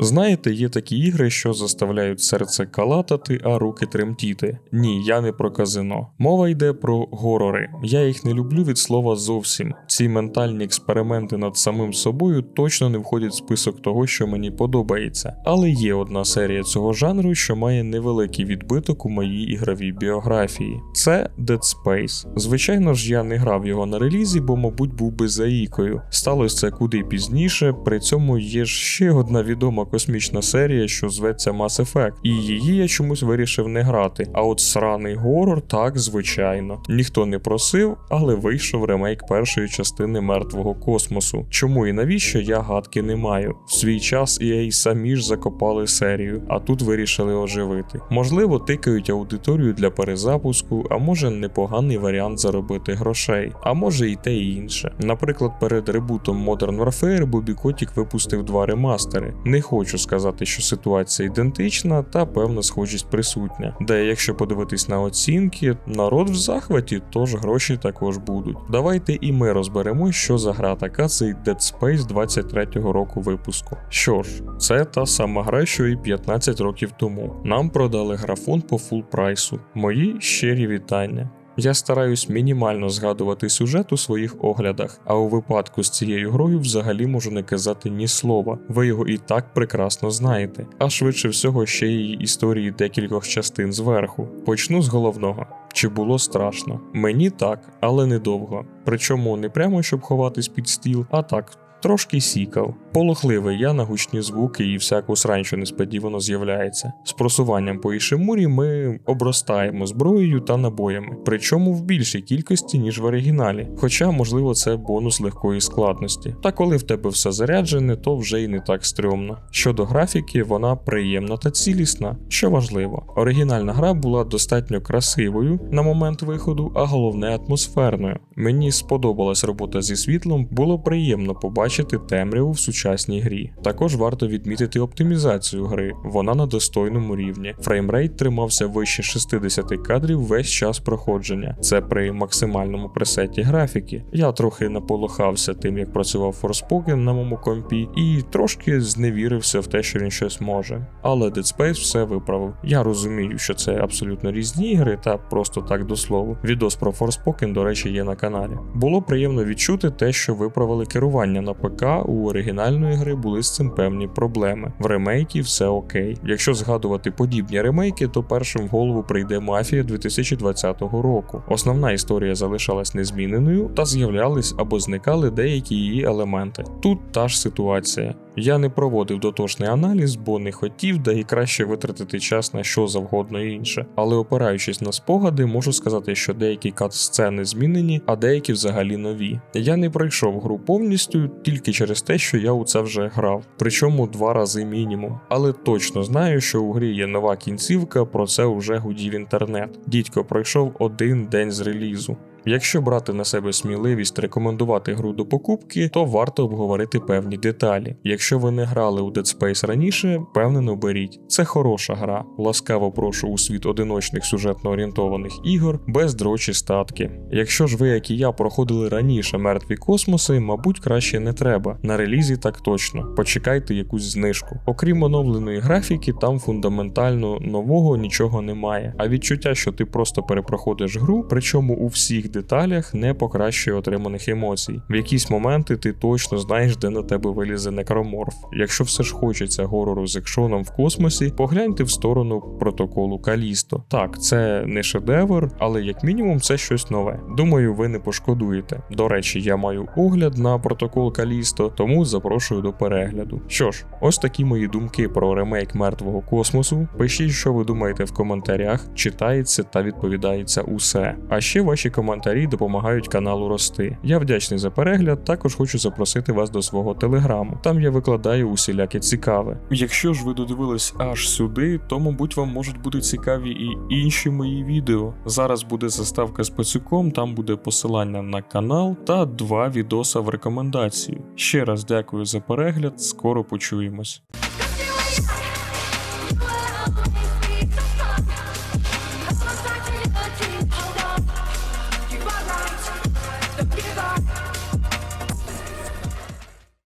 Знаєте, є такі ігри, що заставляють серце калатати, а руки тремтіти. Ні, я не про казино. Мова йде про горори. Я їх не люблю від слова зовсім. Ці ментальні експерименти над самим собою точно не входять в список того, що мені подобається. Але є одна серія цього жанру, що має невеликий відбиток у моїй ігровій біографії. Це Dead Space. Звичайно ж, я не грав його на релізі, бо, мабуть, був би заїкою. Сталося це куди пізніше. При цьому є ж ще одна відома космічна серія, що зветься Mass Effect, і її я чомусь вирішив не грати. А от сраний горор, так звичайно. Ніхто не просив, але вийшов ремейк першої частини мертвого космосу. Чому і навіщо я гадки не маю. В свій час EA самі ж закопали серію, а тут вирішили оживити. Можливо, тикають аудиторію для перезапуску, а може непоганий варіант заробити грошей, а може і те і інше. Наприклад, перед ребутом Modern Warfare Бобі Котік випустив два ремастери. Не хочу сказати, що ситуація ідентична, та певна схожість присутня. Де, якщо подивитись на оцінки, народ в захваті, тож гроші також будуть. Давайте і ми розберемо, що за гра така цей Dead Space 23-го року випуску. Що ж, це та сама гра, що і 15 років тому. Нам продали графон по фул прайсу. Мої щирі вітання. Я стараюсь мінімально згадувати сюжет у своїх оглядах, а у випадку з цією грою взагалі можу не казати ні слова, ви його і так прекрасно знаєте, а швидше всього ще її історії декількох частин зверху. Почну з головного. Чи було страшно? Мені так, але недовго. Причому не прямо щоб ховатись під стіл, а так. Трошки сікав. Полохливий я на гучні звуки і всяку срань, що несподівано з'являється. З просуванням по Ішимурі ми обростаємо зброєю та набоями, причому в більшій кількості, ніж в оригіналі. Хоча, можливо, це бонус легкої складності. Та коли в тебе все заряджене, то вже й не так стрьомно. Щодо графіки, вона приємна та цілісна, що важливо. Оригінальна гра була достатньо красивою на момент виходу, а головне атмосферною. Мені сподобалась робота зі світлом, було приємно побачити темряву в сучасній грі. Також варто відмітити оптимізацію гри, вона на достойному рівні. Фреймрейт тримався вище 60 кадрів весь час проходження. Це при максимальному пресеті графіки. Я трохи наполохався тим, як працював Forspoken на моєму компі, і трошки зневірився в те, що він щось може. Але Dead Space все виправив. Я розумію, що це абсолютно різні ігри, та просто так до слову. Відос про Forspoken, до речі, є на каналі. Було приємно відчути те, що виправили керування на ПК у оригінальної гри були з цим певні проблеми. В ремейкі все окей. Якщо згадувати подібні ремейки, то першим в голову прийде мафія 2020 року. Основна історія залишалась незміненою, та з'являлись або зникали деякі її елементи. Тут та ж ситуація. Я не проводив дотошний аналіз, бо не хотів, да і краще витратити час на що завгодно інше. Але опираючись на спогади, можу сказати, що деякі кат-сцени змінені, а деякі взагалі нові. Я не пройшов гру повністю тільки через те, що я у це вже грав, причому два рази мінімум. Але точно знаю, що у грі є нова кінцівка, про це вже гудів інтернет. Дідько пройшов один день з релізу. Якщо брати на себе сміливість рекомендувати гру до покупки, то варто обговорити певні деталі. Якщо ви не грали у Dead Space раніше, впевнено беріть. Це хороша гра. Ласкаво прошу у світ одиночних сюжетно орієнтованих ігор без дрочі статки. Якщо ж ви, як і я, проходили раніше мертві космоси, мабуть, краще не треба. На релізі так точно. Почекайте якусь знижку. Окрім оновленої графіки, там фундаментально нового нічого немає. А відчуття, що ти просто перепроходиш гру, причому у всіх деталях не покращує отриманих емоцій. В якісь моменти ти точно знаєш, де на тебе вилізе некроморф. Якщо все ж хочеться горору з екшоном в космосі, погляньте в сторону протоколу Калісто. Так, це не шедевр, але як мінімум це щось нове. Думаю, ви не пошкодуєте. До речі, я маю огляд на протокол Калісто, тому запрошую до перегляду. Що ж, ось такі мої думки про ремейк мертвого космосу. Пишіть, що ви думаєте в коментарях, читається та відповідається усе. А ще ваші коментарі допомагають каналу рости. Я вдячний за перегляд. Також хочу запросити вас до свого телеграму. Там я викладаю усіляке цікаве. Якщо ж ви додивились аж сюди, то мабуть вам можуть бути цікаві і інші мої відео. Зараз буде заставка з пацюком, там буде посилання на канал та два відоса в рекомендацію. Ще раз дякую за перегляд. Скоро почуємось.